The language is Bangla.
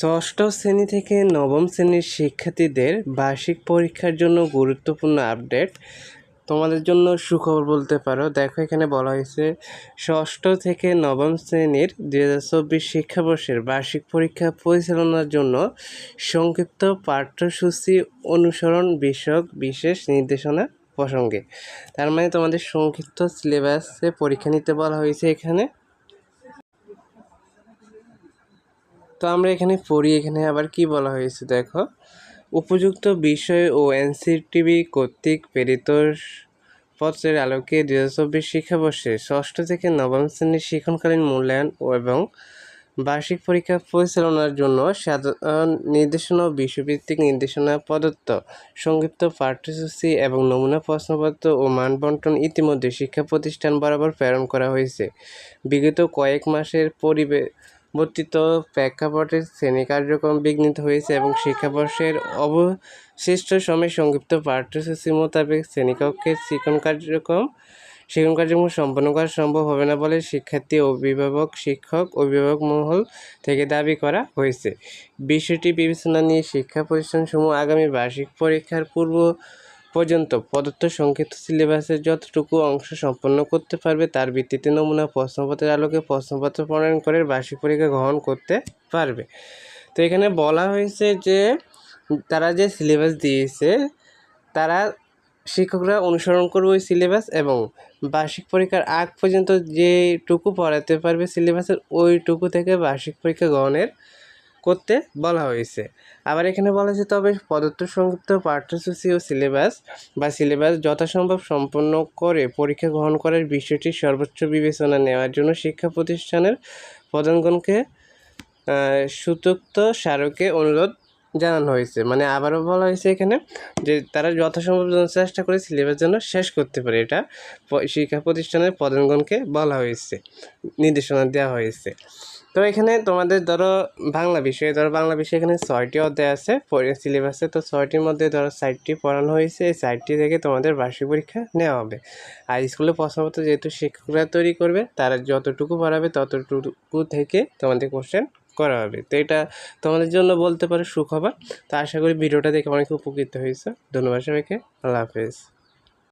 ষষ্ঠ শ্রেণি থেকে নবম শ্রেণির শিক্ষার্থীদের বার্ষিক পরীক্ষার জন্য গুরুত্বপূর্ণ আপডেট। তোমাদের জন্য সুখবর বলতে পারো। দেখো, এখানে বলা হয়েছে, ষষ্ঠ থেকে নবম শ্রেণির দুই হাজার চব্বিশ শিক্ষাবর্ষের বার্ষিক পরীক্ষা পরিচালনার জন্য সংক্ষিপ্ত পাঠ্যসূচি অনুসরণ বিষয়ক বিশেষ নির্দেশনা প্রসঙ্গে। তার মানে তোমাদের সংক্ষিপ্ত সিলেবাসে পরীক্ষা নিতে বলা হয়েছে এখানে। তো আমরা এখানে পড়ি, এখানে আবার কি বলা হয়েছে দেখো? উপযুক্ত বিষয় ও এনসিটিভি কর্তৃক প্রেরিত পত্রের আলোকে দু হাজার চব্বিশ শিক্ষাবর্ষে ষষ্ঠ থেকে নবম শ্রেণির শিক্ষণকালীন মূল্যায়ন ও এবং বার্ষিক পরীক্ষা পরিচালনার জন্য সাধারণ নির্দেশনা ও বিষয়ভিত্তিক নির্দেশনা প্রদত্ত সংক্ষিপ্ত পাঠ্যসূচি এবং নমুনা প্রশ্নপত্র ও মানবন্টন ইতিমধ্যে শিক্ষা প্রতিষ্ঠান বরাবর প্রেরণ করা হয়েছে। বিগত কয়েক মাসের পরিবে বর্তিত প্রেক্ষাপটে শ্রেণি কার্যক্রম বিঘ্নিত হয়েছে এবং শিক্ষাবর্ষের অবশিষ্ট সময় সংক্ষিপ্ত পাঠ্যসূচি মোতাবেক শ্রেণীকক্ষের শিক্ষণ কার্যক্রম শিক্ষণ কার্যক্রম সম্পন্ন করা সম্ভব হবে না বলে শিক্ষার্থী, অভিভাবক, শিক্ষক, অভিভাবক মহল থেকে দাবি করা হয়েছে। বিষয়টি বিবেচনা নিয়ে শিক্ষা প্রতিষ্ঠানসমূহ আগামী বার্ষিক পরীক্ষার পূর্ব পর্যন্ত প্রদত্ত সংক্ষিপ্ত সিলেবাসের যতটুকু অংশ সম্পন্ন করতে পারবে, তার ভিত্তিতে নমুনা প্রশ্নপত্রের আলোকে প্রশ্নপত্র প্রণয়ন করে বার্ষিক পরীক্ষা গ্রহণ করতে পারবে। তো এখানে বলা হয়েছে যে, তারা যে সিলেবাস দিয়েছে, তারা শিক্ষকরা অনুসরণ করবে ওই সিলেবাস এবং বার্ষিক পরীক্ষার আগ পর্যন্ত যেটুকু পড়াতে পারবে সিলেবাসের ওইটুকু থেকে বার্ষিক পরীক্ষা গ্রহণের করতে বলা হয়েছে। আবার এখানে বলা হয়েছে, তবে প্রদত্ত সংযুক্ত পাঠ্যসূচি ও সিলেবাস বা সিলেবাস যথাসম্ভব সম্পন্ন করে পরীক্ষা গ্রহণ করার বিষয়টি সর্বোচ্চ বিবেচনা নেওয়ার জন্য শিক্ষা প্রতিষ্ঠানের প্রধানগণকে সুতোক্ত স্মারকে অনুরোধ জানানো হয়েছে। মানে আবারও বলা হয়েছে এখানে যে তারা যথাসম্ভব চেষ্টা করে সিলেবাস যেন শেষ করতে পারে। এটা শিক্ষা প্রতিষ্ঠানের প্রধানগণকে বলা হয়েছে, নির্দেশনা দেওয়া হয়েছে। তো এখানে তোমাদের ধরো বাংলা বিষয়ে, ধরো বাংলা বিষয়ে এখানে ছয়টি অধ্যায় আছে সিলেবাসে তো ছয়টির মধ্যে ধরো সাইটটি পড়ানো হয়েছে, এই সাইটটি থেকে তোমাদের বার্ষিক পরীক্ষা নেওয়া হবে। আর স্কুলে প্রশ্নপত্র যেহেতু শিক্ষকরা তৈরি করবে, তারা যতটুকু পড়াবে ততটুকু থেকে তোমাদের কোশ্চেন করা হবে। তো এটা তোমাদের জন্য বলতে পারো সুখবর। তো আশা করি ভিডিওটা দেখে অনেক উপকৃত হয়েছে। ধন্যবাদ সবাইকে। আল্লাহ হাফেজ।